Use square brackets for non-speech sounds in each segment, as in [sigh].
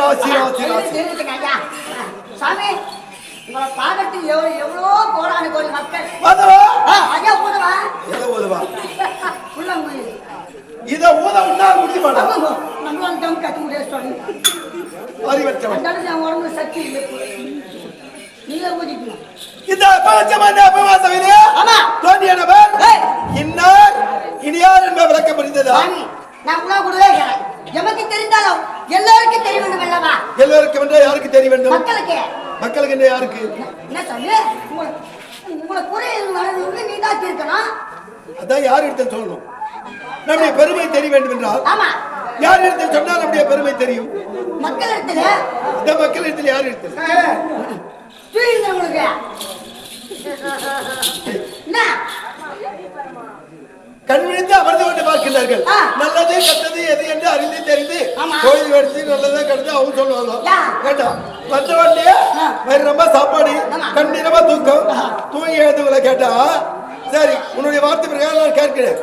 ராசி ராசி ராசி. சாமி உங்களை எவ்வளோ எவ்வளோ கோடானு கோடி மக்கள். ஐயா போதுவா எதை ஓதுவா இதை ஊத மாட்டான் நம்மளால தம் கட்ட முடியாது சொல்லி அறிவற்றவன். அதனால என் உடம்புல சக்தி இல்லை. நீங்க ஊதிக்கணும். இந்த அபவாசமான அபவாசமிலே ஆமா. தோன்றிய நபர். இன்னார் இனியார் என்ப விளக்கம் புரிந்ததா? நான் உணவு கொடுவே எமக்கு தெரிந்தாலும் எல்லாருக்கும் தெரிய வேண்டும் அல்லவா? எல்லோருக்கும் என்று யாருக்கு தெரிய வேண்டும்? மக்களுக்கு. மக்களுக்கு என்ன யாருக்கு? என்ன சொல்லு? உங்களை வரணும்னு நீ தான் அதான் யார் இடத்தில் சொல்லணும். நம்முடைய பெருமை தெரிய வேண்டும் என்றால் ஆமா. யார் இடத்தில் சொன்னால் நம்முடைய பெருமை தெரியும். மக்கள் இடத்துல இந்த மக்கள் இடத்தில் யார் இடத்தில் உங்களுக்கு? என்ன? கண் ஆ. நல்லது கெட்டது எது என்று அறிந்து தெரிந்து. கோயில் எடுத்து நல்லதா கெட்டது அவங்க சொல்லுவாங்க. கேட்டா? வந்த உடனே ஆ. வயிறு ரொம்ப சாப்பாடு. கண்டிப்பா தூக்கம். தூங்கி எழுதுகளை கேட்டா சரி உன்னுடைய வார்த்தை பிரகாரம் நான் கேட்கிறேன்.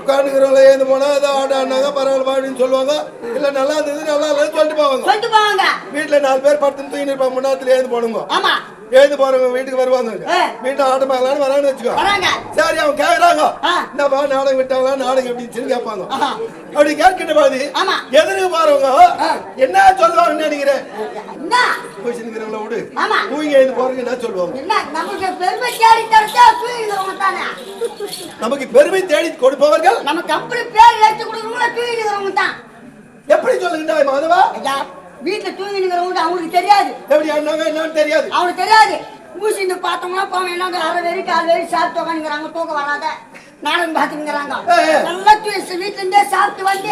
உட்காந்துக்கிறவங்கள ஏந்து போனா அதை ஆடாடினாங்க பரவாயில்ல அப்படின்னு சொல்லுவாங்க. இல்ல நல்லா இருந்தது நல்லா இல்லைன்னு சொல்லிட்டு போவாங்க. வீட்டுல நாலு பேர் படுத்து தூங்கி இருப்பாங்க. முன்னாத்துல எழுந்து போடுங்க. எழுந்து போறவங்க வீட்டுக்கு வருவாங்க. வீட்டுல ஆட்டம் பார்க்கலான்னு வரான்னு வச்சுக்கோ. சரி அவங்க கேக்குறாங்க. என்னப்பா நாடகம் விட்டாங்களா நாடகம் எப்படின்னு கேட்பாங்க. ஆஹா. அப்படி கேட்கின்ற போது ஆமா. எதிர்க்கு போறவங்க. என்ன சொல்லுவாங்கன்னு நினைக்கிறேன்? என்ன? கொஸ்டின்ங்கிறவங்கள விடு. தூங்கி எழுந்து போறவங்க என்ன சொல்லுவாங்க. நமக்கு பெருமை தேடி கொடுப்பவர்கள் நம்ம கம்பெனி பேர் எடுத்து கொடுக்குறவங்கள தூயிடுறவங்க தான். எப்படி சொல்லுகின்ற மாதவா? வீட்டுல தூங்கிடுங்கிறவங்க அவங்களுக்கு தெரியாது. எப்படி என்னன்னு தெரியாது. அவனுக்கு தெரியாது. மூசிந்து பார்த்தோம்னா போவோம் என்ன அரை வெறி கால் வெறி சாப்பிட்டு உட்காந்துக்கிறாங்க தூக்கம் வராத. நாடகம் ஏ. நல்லா தூ- வீட்டுல இருந்தே சாப்பிட்டு வந்து.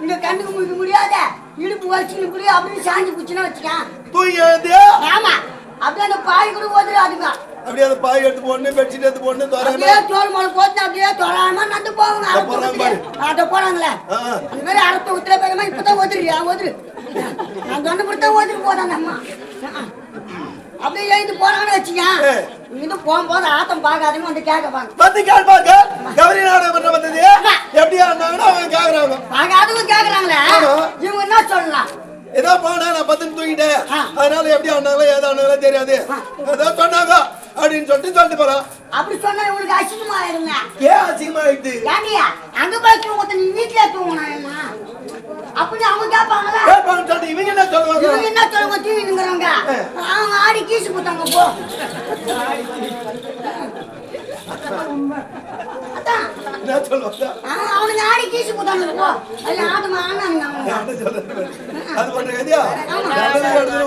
இங்க கண்ணுக்கு முடிக்க முடியாத இடுப்பு வச்சுன்னு புரிய அப்படின்னு சாஞ்சி குச்சினா வச்சுக்கான். ஆமா. அப்படியே அந்த பாய் கூட ஓதுறாதுங்க அப்படியே அந்த பாய் எடுத்து போடணும் பெட்ஷீட் எடுத்து போடணும் அப்படியே தோல் மலை போட்டு அப்படியே தொழாம நடந்து போவாங்க. அட போறாங்களே. அந்த மாதிரி அரை உத்திர பேகமா இப்பதான் ஓதுறியா? ஓதுரு. நான் சொன்ன பிடித்த ஓதுட்டு போதான் அம்மா? அப்படியே எழுந்து போறாங்கன்னு வச்சுக்கேன் ஏ. இது போகும்போது ஆட்டம் பார்க்காதுன்னு வந்து கேட்கப்பாங்க வந்து கேட்பாங்க கௌரி நாடகம் வந்தது. எப்படி ஆடினாங்கன்னா அவங்க கேக்குறாங்க. பார்க்காதவங்க கேட்கறாங்களே. இவங்க என்ன சொல்லலாம்? ஏதோ போனா நான் பத்து தூங்கிட்டேன் ஆ. அதனால எப்படி ஆனாங்களோ ஏதோ ஆனாங்களோ தெரியாது. ஏதோ சொன்னாங்க அப்படின்னு சொல்லிட்டு சொல்லிட்டு போறான். அப்படி சொன்னா இவங்களுக்கு அசிங்கமா ஆயிருங்க ஏன் அசிங்கமா ஆயிடுது அங்க போய் தூங்கத்த நீ வீட்டுல தூங்கணும் அப்படி அவங்க கேட்பாங்களா? கேட்பாங்கன்னு சொல்லிட்டு இவங்க என்ன சொல்லுவாங்க? இவங்க என்ன சொல்லுவாங்க? தூங்கினுங்கிறவங்க அவங்க ஆடி கீசு கொடுத்தாங்க போ. என்ன சொல்லுவாங்க அவனுக்கு ஆடி கீசு ஆட்டமா? அது பண்ற கதையா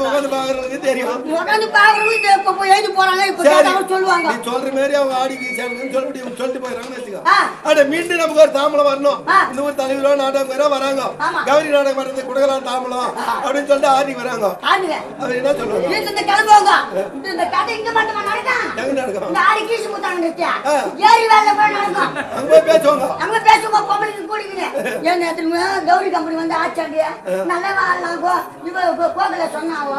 உட்காந்து பாக்குறவங்களுக்கு தெரியும். உட்காந்து பாக்குறவங்க இப்ப எழுதி போறாங்க இப்ப அவங்க சொல்லுவாங்க. நீ சொல்ற மாதிரி அவங்க சொல்லிட்டு போயிடறாங்கன்னு வச்சுக்கோ ஆ. அட மீண்டும் நமக்கு ஒரு தாம்பலம் வரணும். இந்த ஊர் தலைவரோ நாடகம் பேரோ வராங்க. ஆமா. கௌரி நாடகம் கொடுக்கலாம் தாம்பலம். அப்படின்னு சொல்லிட்டு ஆடி வராங்க. அவர் என்ன சொல்லுவாங்க வீட்டுல இருந்து கிளம்புவாங்க. இந்த இந்த கதை இங்க மட்டுமா நடக்கும்? எங்க நடக்கும்? இந்த ஆடி கீசு கொடுத்தாங்க நித்யா. ஆ. ஏரி வேலை போய் நடக்கும். அங்க போய் பேசுவாங்க. நம்ம பேசுவோம் பொம்பளைக்கு கூடிக்கிறேன் ஏன் நேரத்துல கௌரி கம்பெனி வந்து ஆச்சாண்டியா? நல்லா வாழலாம் கோ இவ கோகல சொன்னாவோ?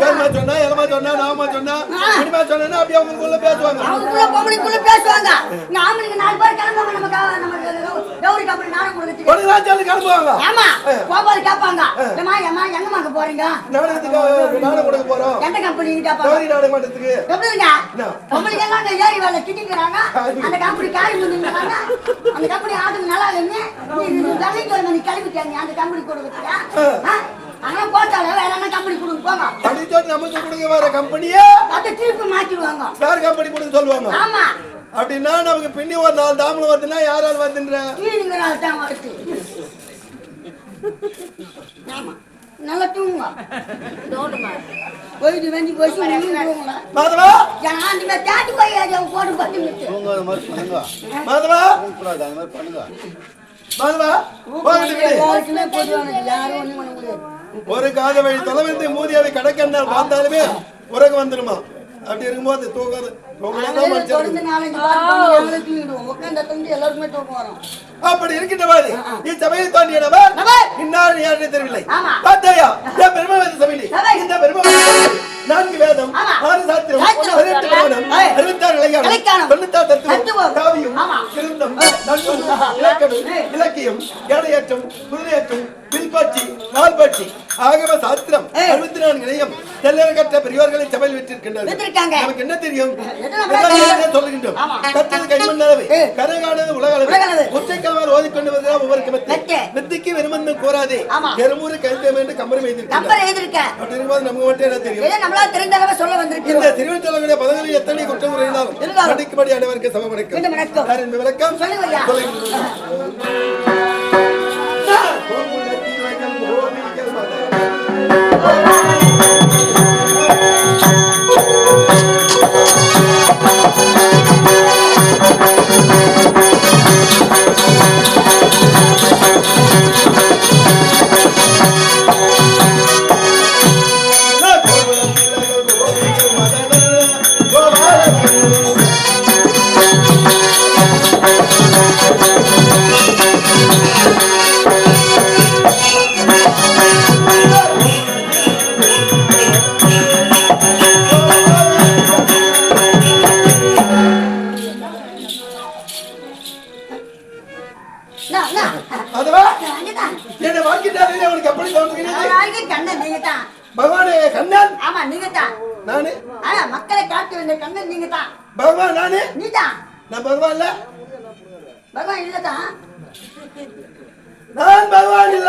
ஏமா சொன்னா எலமா சொன்னா நாம சொன்னா? ஆ. இனிமே சொன்னா அப்படியே அவங்களுக்குள்ள பேசுவாங்க. அவங்களுக்குள்ள பொம்பளைக்குள்ள பேசுவாங்க. இந்த ஆம்பளைங்க நாலு பேர் கிளம்புவாங்க நம்ம கா- நம்ம கௌ- கௌரி கம்பெனி நாடகம் கொடுத்துட்டு ஒரு சொல்லி கிளம்புவாங்க. ஆமா போகும்போது கேட்பாங்க. ஏமா ஏமா எங்கம்மாக்கு போறீங்க? நாடகத்துக்கு நாடகம் கொடுக்க போறோம். எந்த கம்பெனி கேட்பாங்க? கௌரி நாடகம் எப்படிங்க? எல்லாம் ஏரி வேலை திட்டிக்கிறாங்க. அந்த கம்பெனி வந்துங்கிறாங்க அந்த கம்பெனி ஆடுங்க நல்லா இல்லைங்க நீ வேலைக்கு வருங்க நீ கிளம்பிட்டாங்க அந்த கம்பெனி கொடுக்குறீங்க ஆனா போட்டால வேற என்ன கம்பெனி கொடுங்க போங்க. சொல்லி நமக்கு கொடுக்க வர கம்பெனியே. அதை திருப்பி மாத்திடுவாங்க. வேற கம்பெனி கொடுக்க சொல்லுவாங்க. ஆமா. அப்படின்னா நமக்கு பின்னி ஒரு நாலு தாமலம் வருதுன்னா யாரால் வருதுன்ற? தீனுங்கிறால தான் வருது. ஆமா. நல்லா தூங்குங்க போயிட்டு வெஞ்சி போய் மாதவா? மாதிரி தாண்டி போய் அதை போட்டு பத்து மினிட்டு தூங்காத மாதிரி பண்ணுங்க. மாதவா? தூங்கக்கூடாது அது மாதிரி பண்ணுங்க. மாதவா? போகட்டு விடு. எல்லாருக்குமே பொதுவானது யாரும் ஒண்ணும் பண்ண முடியாது. ஒரு காத வழி தொலைவிந்து மூதியாவை கடக்கண்ணால் பார்த்தாலுமே உறக்கம் வந்துருமா அப்படி இருக்கும்போது தூக்கம் அப்படி இருக்கின்றவாறு நீ சபையை நபர். இன்னார் யாருன்னு தெரியவில்லை ஆமா. பார்த்தாயா என் பெருமை வேத சபையிலே சபை. இந்த பெருமை வேத சபையிலே நான்கு வேதம். ஆறு சாத்திரம் சாத்திரம். பதினெட்டு புராணம். அறுபத்தாறு இலக்கியம் இலக்கியம். தொண்ணூத்தாறு தத்துவம். காவியம். கிருந்தம் நன்னூல் இலக்கணம். இலக்கியம் யானையேற்றம் குதிரையேற்றம் வில்பாட்சி நாள்பாட்சி ஆகம சாஸ்திரம் ஏய். அறுபத்தி நான்கு இணையம் கற்ற பெரியவர்களை சபையில். நமக்கு என்ன தெரியும்? சொல்லுகின்றோம். கற்றது கைமண் அளவு. உலக அளவு. ஒற்றைக்கிழமை ஓதிக்கொண்டு வந்ததா ஒவ்வொரு கமத்து மெத்தை. மெத்திக்கு வெறுமந்து கூறாதே. ஆமா. பெருமூறு கருத்தம் என்று கம்பரம் எழுதிருக்க அப்படி இருக்கும்போது நமக்கு மட்டும் என்ன தெரியும்? இதை நம்மளால தெரிந்த அளவு சொல்ல இந்த வந்திருக்கிறோம் திருவண்ணாமலை பதங்களில் எத்தனை குற்றங்கள் இருந்தாலும். படிக்கும்படி அனைவருக்கு சமம் வணக்கம் விளக்கம்? சொல்லுங்கய்யா. [laughs]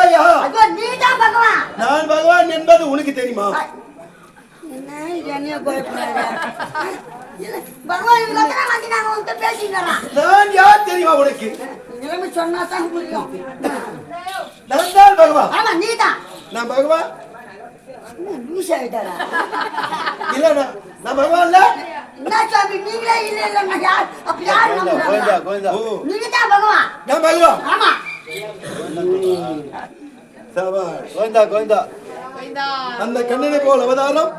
இல்லையா நான் பகவான் என்பது உனக்கு தெரியுமா? நான் யார் தெரியுமா உனக்கு? நிலைமை சொன்னா தான் புரியும். நான் தான் பகவான். ஆமா நீ தான் நான் பகவான். லூஸ் ஆயிட்டாரா? இல்ல நான் பகவான் இல்ல. என்ன சாமி நீங்களே இல்ல இல்ல நான் யார்? அப்ப யார் கோவிந்தா நம்புறாங்க? கோவிந்தா ஓ நீங்க தான் பகவான். நான் பகவான். ஆமா. சபாஷ் கோவிந்தா கோவிந்தா. அந்த கண்ணனை போல் அவதாரம்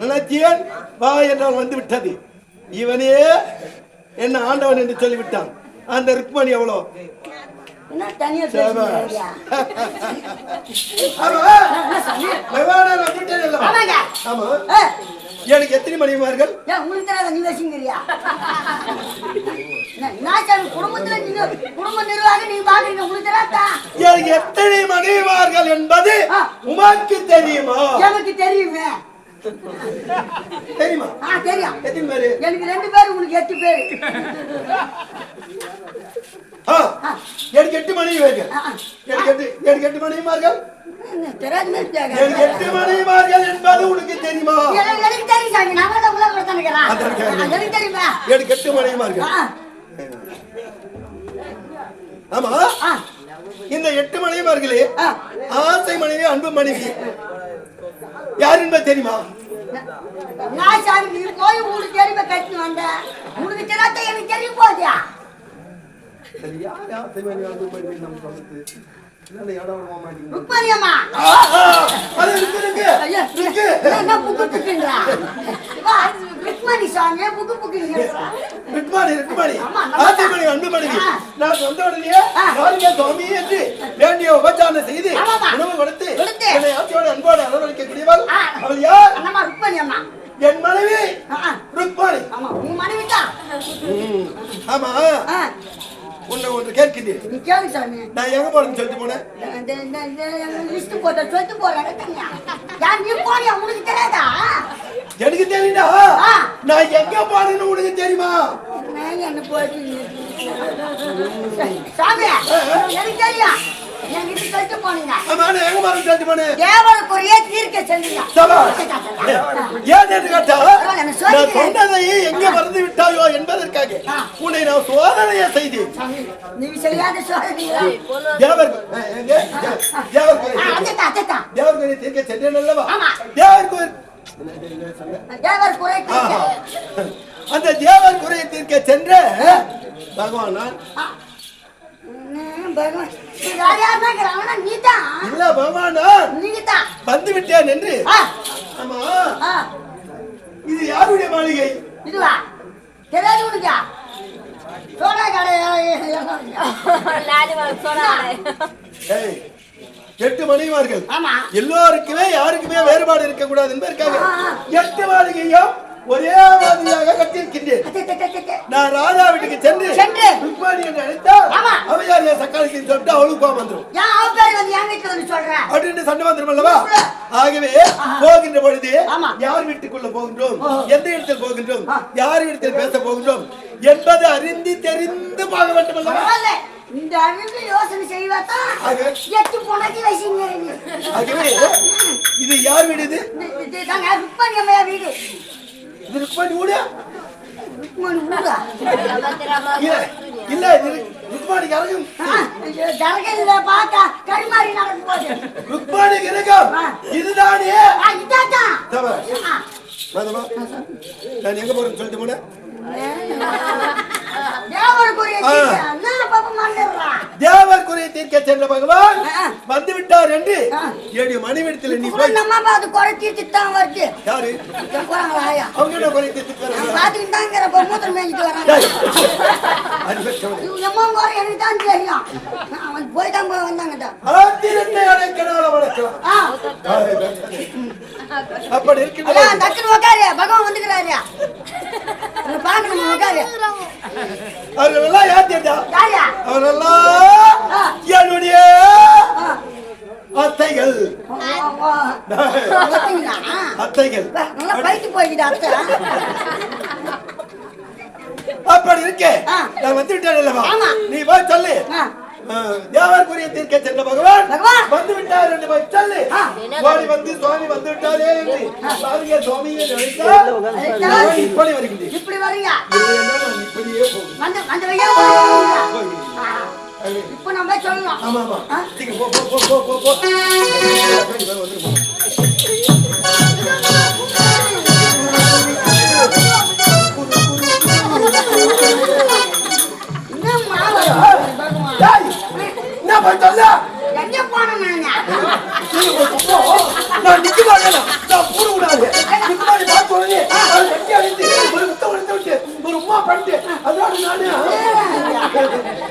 நினைத்தேன் வா என்றால் வந்து விட்டது இவனே என்ன ஆண்டவன் என்று சொல்லிவிட்டான். அந்த ருக்மணி எவ்வளோ? ஆமா. எனக்கு எத்தனை மனைவிமார்கள் உங்களுக்கு தெரியாத நீ வசிங்கிறியா குடும்பத்துல நீங்க குடும்ப நிர்வாகம் நீங்க பாக்குறீங்க உங்களுக்கு தெரியாதா? எனக்கு எத்தனை மனைவிமார்கள் என்பது. உமக்கு தெரியுமா? எனக்கு தெரியுமே. தெரியுமா? ஆ தெரியும். எத்தனை பேரு? எனக்கு ரெண்டு பேர் உங்களுக்கு எட்டு பேரு. எனக்கு எட்டு ஆ. எனக்கு எட்டு எனக்கு எட்டு மனைவிமார்கள் எட்டு மனைவிமார்கள் என்பது உனக்கு தெரியுமா? எனக்கு தெரியும் சாமி. நான் தான் உள்ள கூட நினைக்கிறேன் அதான் இருக்கேன். எனக்கு தெரியுமா எனக்கு எட்டு மனைவிமார்கள். ஆமா? இந்த எட்டு மனைவிமார்களே. ஆசை மனைவி அன்பு மனைவி யார் என்பது தெரியுமா? நான் சாமி நீ போய் உங்களுக்கு தெரியுமா கட்டி வந்த உனக்கு தெரியாத எனக்கு தெரியும் போதியா சரி, யார் ஆசை மனைவி அன்பு மனைவி நம்ம சொல்றது வேண்டிய உபச்சாரணை செய்து. உணவு கொடுத்து. என்னை ஆசையோடு அன்போடு அரவணைக்கக்கூடியவள். ஆ. அவள் யார்? என் மனைவி. ருக்மாணி. ஆமா உன் மனைவி தான். ஆமா. உன்னை ஒன்று கேட்கிறேன். நீ கேளு சாமி. நான் எங்க போறேன்னு சொல்லிட்டு போனேன்? லிஸ்ட் போட்ட சொல்லிட்டு தனியா யார் நீ போனியா உனக்கு தெரியாதா? எனக்கு தெரியுதா. நான் எங்க போறேன்னு உனக்கு தெரியுமா? நான் என்ன சாமி எனக்கு தெரியும். என்கிட்ட சொல்லிட்டு போனீங்க. எங்க சொல்லிட்டு போனேன் தேவனுக்குரிய தீர்க்க செல்லுங்க. சபா. ஏன் என்று கேட்டா? பரவாயில்ல, நான் சொல்லிக்கிறேன். நான் சொன்னதை எங்க மறந்து விட்டாயோ என்பதற்காக. உன்னை நான் சோதனையை செய்தேன். நீ செய்யாத தேவர் எங்க? தேவர் தேவர் தீர்க்க சென்றேன் அல்லவா. தேவர் தேவர் குறை அந்த தேவர் குறையை தீர்க்க சென்ற பகவான் இல்ல பகவான் நான் நீங்க தான் வந்து விட்டேன் என்று ஆ. ஆமா. ஆ. இது யாருடைய மாளிகை? இதுவா? தெரியாது உனக்கா. சோடா கடை சொன்னாலே ஏய், எட்டு மணிமார்கள் ஆமா. எல்லோருக்குமே யாருக்குமே வேறுபாடு இருக்கக்கூடாது என்பதற்காக எட்டு மாளிகையும் ஒரே மாதிரியாக கட்டியிருக்கின்றேன். நான் ராஜா வீட்டுக்கு சென்று சென்று. ருக்மணி என்று அழைத்தால் ஆமா. அவையார் என் சக்காலத்தை சொல்லிட்டு அவளுக்கு கோபம் வந்துடும் அப்படின்னு சண்டை வந்துடும் அல்லவா ஆகவே போகின்ற பொழுது. யார் வீட்டுக்குள்ள போகின்றோம்? எந்த இடத்தில் போகின்றோம்? யார் இடத்தில் பேச போகின்றோம்? என்பது அறிந்து தெரிந்து போக வேண்டும் அல்லவா. இந்த அறிவு யோசனை செய்வாதான் எட்டு பொண்ணாக்கி வச்சுங்க ஆகவே இது யார் வீடு இது? ருக்மணி அம்மையா வீடு. இது ருக்மணி வீடு ருக்மணி ஊரா இல்ல இல்ல ருக்மணி கரகம். ஜனகல்ல பார்த்தா கரிமாறி நடக்கும் போது ருக்மணி கரகம். இதுதானே? இதாதான். நான் எங்க போறேன்னு சொல்லிட்டு போனேன்? தேவருக்குரிய தீர்க்க சென்ற பகவான். வந்து விட்டார் என்று ஆ. ஏழு மணிவிடத்தில் நீ போய் நம்ம அது குறை தீர்த்துட்டு தான் வருது யாரு அவங்க என்ன குறை தீர்த்து வராங்க? பாத்துக்கிட்டு தான் இருக்கிறப்ப மூத்திரம் மேய்ஞ்சிட்டு வராங்க எம்மா குறை எனக்கு தான் தெரியும். அவன் போய் தான் போய் வந்தாங்கடா. ஆத்திரத்தை அடைக்கனால வளர்க்கலாம் ஆ. அப்படி இருக்கின்ற அதான் டக்குனு உட்காரு பகவான் வந்துக்கிறாரு. உன்னை பார்க்கணும் உட்காரு அவர்களெல்லாம் யாரியா அவரெல்லாம். என்னுடைய. அத்தைகள்? அத்தைகள் அப்படி இருக்கே. நான் வந்து விட்டேன். நீ போய் சொல்லு தேவர்க்குரிய தீர்க்க சென்ற பகவான். வந்து விட்டார் என்று சொல்லு. சுவாமி வந்து சுவாமி வந்து விட்டாரே என்று பாருங்க சுவாமியை நினைத்தால் நான் இப்படி வருகின்றேன் இப்படி நான் இப்படியே. ஆ. இப்ப நம்ம சொல்லலாம் ஆமா ஆமா. போ போ போ போ போ. போ என்ன பண்ண சொல்ல எங்க போனோம் நான் நிக்க மாட்டேன். நான் பூர விடாது. நிக்க மாட்டேன். பார்த்து உடனே அவன் கட்டி அடித்து ஒரு முத்த உடனே விட்டு ஒரு உமா பண்ணிட்டு அதோட நானு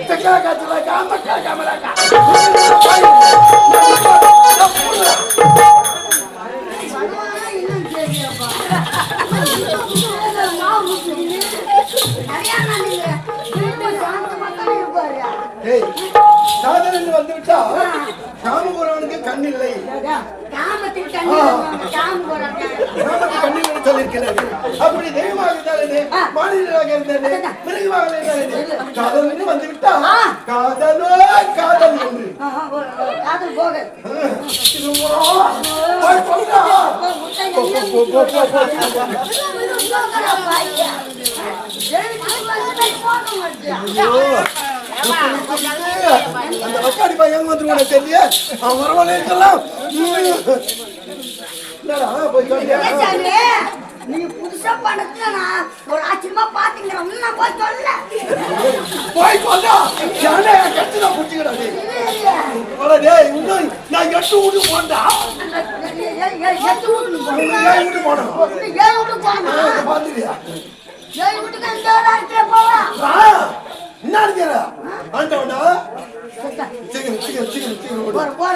சக்கர காத்துல காமக்கா காமராக்கா அந்த வக்காடி பையன் வந்துருவானே தெரியல அவன் வரவனே இருக்கலாம் போய் நீங்க புதுசா நான் ஒரு ஆச்சரியமா பாத்தீங்கிறோம் நான் போய் சொல்ல போய் சொல்றா யானை கட்டு நான் புடிச்சுக்கிறா டேய் இன்னும் நான் எட்டு வீட்டு போண்டா எட்டு வீட்டுக்கு போகணும். ஏன் வீட்டு போனோம் ஏழு வீட்டுக்கு போகணும். பாத்துறியா ஏழு வீட்டுக்கு அந்த இடத்துல போகலாம் ஆ என்ன இருக்கிற ஆண்டவனா? சீக்கிரம் சீக்கிரம் சீக்கிரம் சீக்கிரம். போற போற.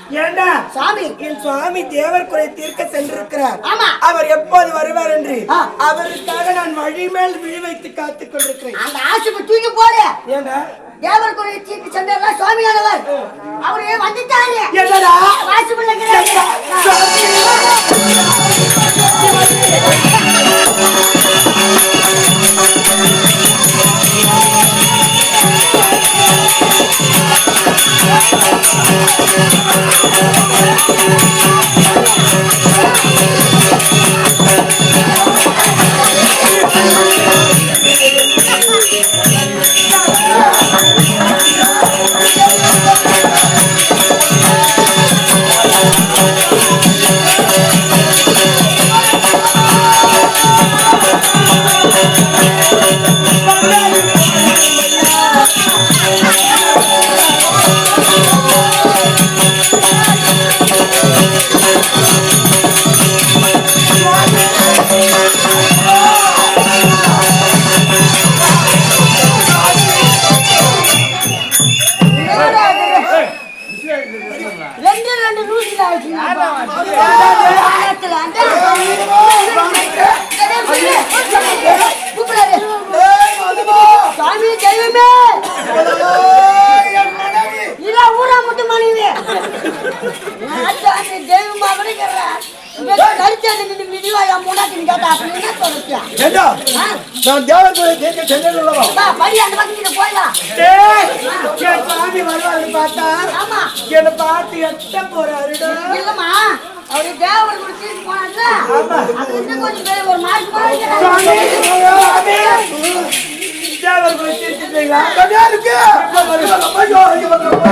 ஏண்டா? சாமி. என் சுவாமி தேவர் குறை தீர்க்க சென்றிருக்கிறார். அவர் எப்போது வருவார் என்று? அவருக்காக நான் வழி மேல் விழி வைத்து காத்துக் கொண்டிருக்கிறேன். அந்த ஆசுக்கு தூக்கி போடு. ஏண்டா? தேவர் குறை தீர்க்க சென்றவர் சுவாமியானவர். அவரே வந்துட்டாரு. மிதிவா என் முன்னாடி கேட்டா அப்படி என்ன சொல்லுச்சு ஏண்டா, நான் தேவர்களை கேட்க சென்னையில் உள்ளவா? வா, படி அந்த பக்கத்துல போயிடலாம் டேய், என் சாமி வருவாரு பார்த்தா? ஆமா. என்னை பார்த்து எத்த போறாருடா இல்லம்மா அவரு தேவர் கூட தீர்த்து போனார்ல அது இன்னும் கொஞ்சம் பேர் ஒரு மார்க் மாதிரி சாமி, சாமி. தேவர் போய் தீர்த்துட்டீங்களா தனியா இருக்கு ஐயோ, ஐயோ, ஐயோ. ஐயோ.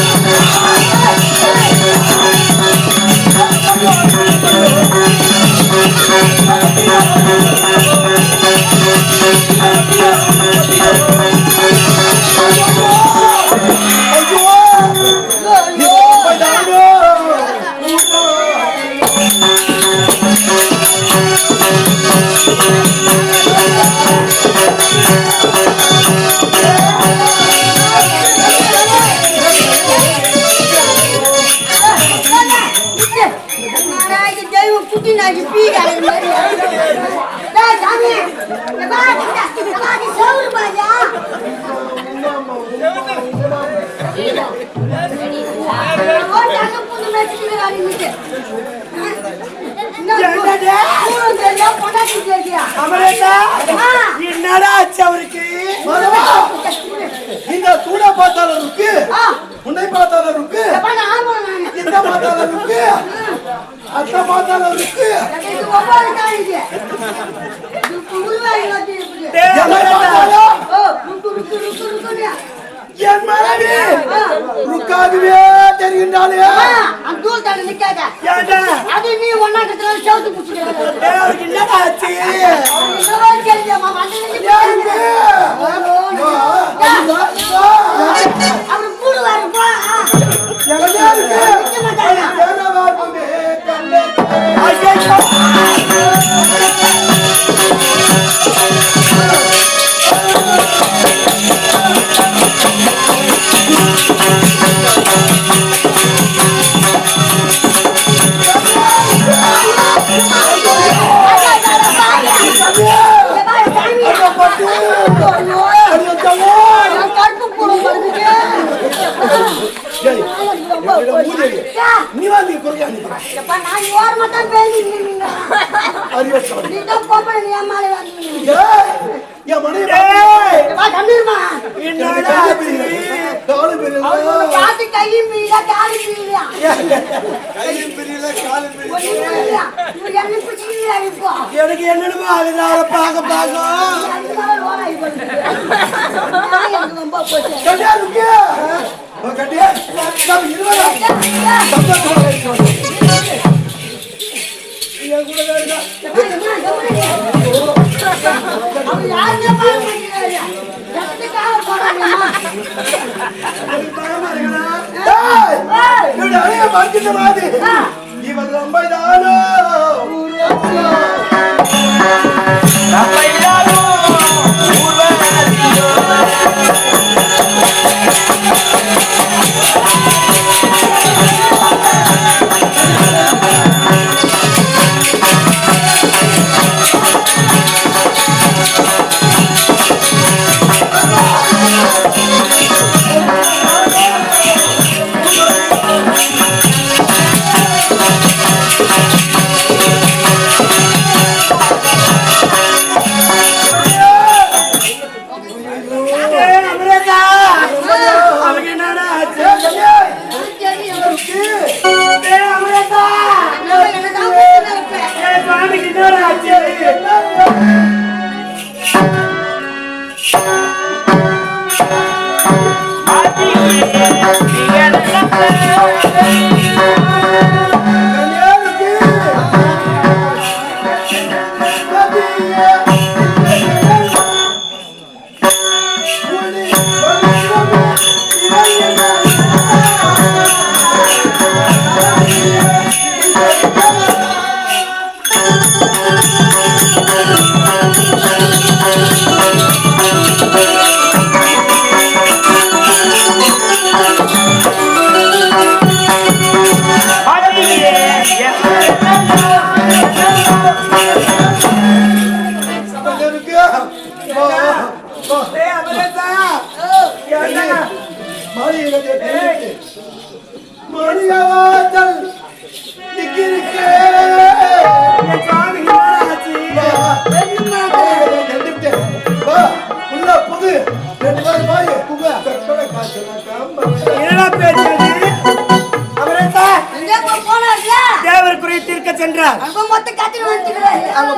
என்னடா ஆச்சு அவருக்கு? இந்த தூணை பார்த்தாலும் இருக்கு உன்னை பார்த்தாலும் இருக்கு. இந்த பார்த்தாலும் இருக்கு அத்தை பார்த்தாலும்? இருக்கு. பார்த்தாலும் என் மனைவி ருக்காகவே தெரிகின்றாளே அந்த தூள் தள்ளி நிக்காத. ஏன்டா? அது நீ ஒண்ணாக்கத்துல செவுத்து பிடிச்சிட்டு டேய், அவருக்கு என்னடா ஆச்சு யாருக்கு? அவர் கூடுவாரு போ எங்கடா இருக்கு? நிக்க மாட்டாங்க தேனவார்ப்புமே கண்ணே. ஐயோ. ஐயோ, என்னோட அழகை மறைச்சிட்ட மாதிரி. இவன் ரொம்ப தானோ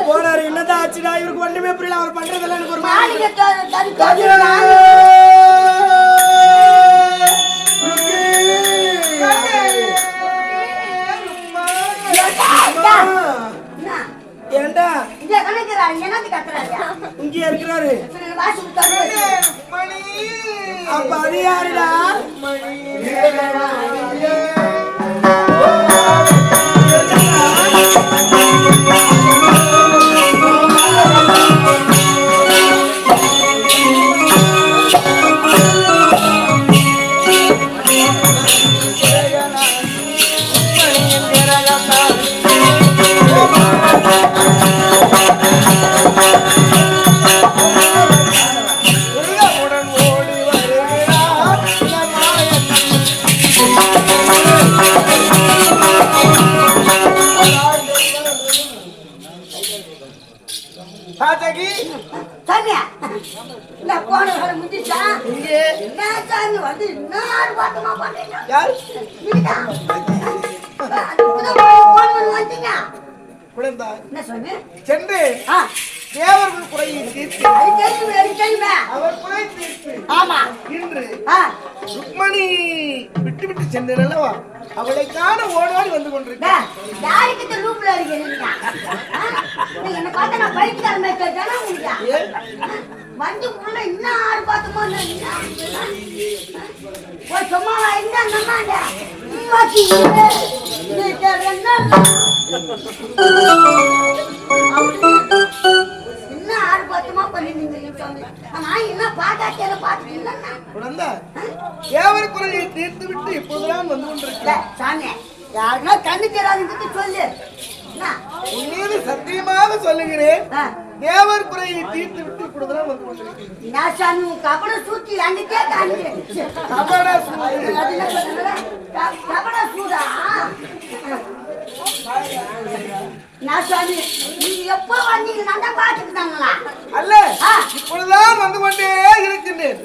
போனாரு. என்னதான் ஆச்சுடா? இவருக்கு ஒண்ணுமே புரியல. அவர் பண்றதெல்லாம் எனக்கு ஒரு? ஏன்டா இங்க இருக்கிறாரு. அப்ப அது யாருடா? என்ன ஆறு பத்துமா பண்ணிருந்தீங்க என்ன பார்க்காட்டியில பார்த்துட்டீங்களா குழந்தா தேவர் குறையை தீர்த்து விட்டு இப்போதுதான் வந்து கொண்டிருக்கிறேன் சாமி யாருன்னா கண்ணு தெரியாதுன்னு சொல்லு? உன்மீது சத்தியமாக சொல்லுகிறேன் தேவர் குறையை தீர்த்து விட்டு இப்பொழுதுதான் வந்து அல்ல. இப்பொழுதுதான் வந்து கொண்டே இருக்கின்றேன்.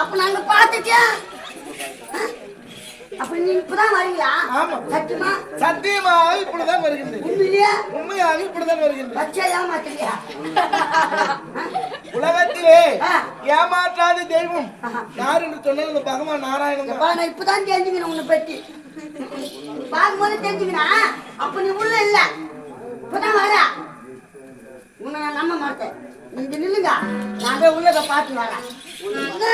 அப்ப நாங்க பார்த்துட்டேன். அப்ப நீங்க இப்பதான் வரீங்களா ஆமா. சத்தியமா? சத்தியமாக இப்பொழுதுதான் வருகின்றேன். உண்மையிலேயே உண்மையாக இப்பொழுதுதான் வருகின்றேன். வச்சா ஏமாத்தலையா [laughs] உலகத்திலே. ஏமாற்றாத தெய்வம் யார் என்று சொன்னது பகவான் நாராயணன் நான் இப்பதான் தெரிஞ்சுக்கிறேன் உன்னை பத்தி பார்க்கும்போது தெரிஞ்சுக்கினா அப்ப நீ உள்ள இல்ல. இப்பதான் வர. உன்னை நான் நம்ப மாட்டேன். இங்க நில்லுங்க. நான் போய் உள்ளத பாத்து வரேன் இங்க